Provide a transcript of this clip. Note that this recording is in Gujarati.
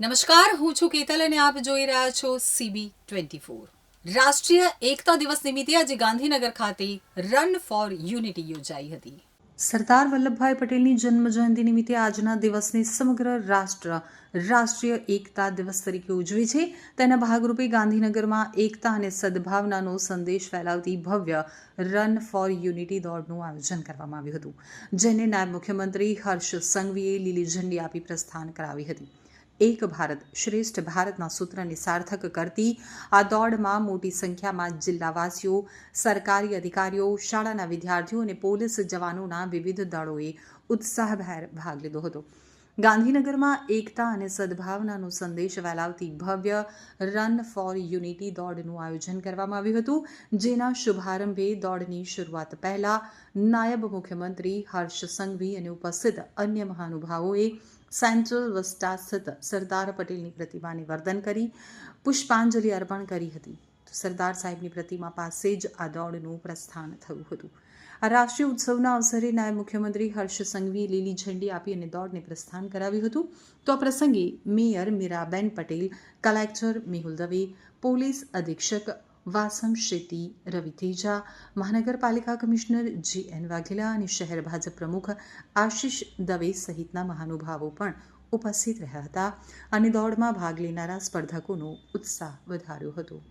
નમસ્કાર, હું છું કેતલ અને આપ જોઈ રહ્યા છો સીબી ટ્વેન્ટી ફોર રાષ્ટ્રીય એકતા દિવસ નિમિત્તે આજે ગાંધીનગર ખાતે રન ફોર યુનિટી યોજાઈ હતી. સરદાર વલ્લભભાઈ પટેલની જન્મ જયંતિ નિમિત્તે આજના દિવસને સમગ્ર રાષ્ટ્ર રાષ્ટ્રીય એકતા દિવસ તરીકે ઉજવે છે. તેના ભાગરૂપે ગાંધીનગરમાં એકતા અને સદભાવનાનો સંદેશ ફેલાવતી ભવ્ય રન ફોર યુનિટી દોડનું આયોજન કરવામાં આવ્યું હતું, જેને નાયબ મુખ્યમંત્રી હર્ષ સંઘવીએ લીલી ઝંડી આપી પ્રસ્થાન કરાવી હતી. એક ભારત શ્રેષ્ઠ ભારતના સૂત્રને સાર્થક કરતી આ દોડમાં મોટી સંખ્યામાં જિલ્લાવાસીઓ, સરકારી અધિકારીઓ, શાળાના વિદ્યાર્થીઓ અને પોલીસ જવાનોના વિવિધ દળોએ ઉત્સાહભેર ભાગ લીધો હતો. ગાંધીનગરમાં એકતા અને સદભાવનાનો સંદેશ ફેલાવતી ભવ્ય રન ફોર યુનિટી દોડનું આયોજન કરવામાં આવ્યું હતું, જેના શુભારંભે દોડની શરૂઆત પહેલા નાયબ મુખ્યમંત્રી હર્ષ સંઘવી અને ઉપસ્થિત અન્ય મહાનુભાવોએ સેન્ટ્રલ વસ્ટા સ્થિત સરદાર પટેલની પ્રતિમાને વર્ધન કરી, પુષ્પાંજલિ અર્પણ કરી હતી. સરદાર સાહેબની પ્રતિમા પાસે જ આ દોડનું પ્રસ્થાન થયું હતું. આ રાષ્ટ્રીય ઉત્સવના અવસરે નાયબ મુખ્યમંત્રી હર્ષ સંઘવીએ લીલી ઝંડી આપી અને દોડને પ્રસ્થાન કરાવ્યું હતું. તો આ પ્રસંગે mayor Miraben Patel, collector Mehul Dave, police અધિક્ષક વાસમ શેતી રવિ તેજા મહાનગરપાલિકા કમિશનર જી એન વાઘેલા અને શહેર ભાજપ પ્રમુખ આશિષ દવે સહિતના મહાનુભાવો પણ ઉપસ્થિત રહ્યા હતા. અને દોડમાં ભાગ લેનારા સ્પર્ધકોનો ઉત્સાહ વધાર્યો હતો.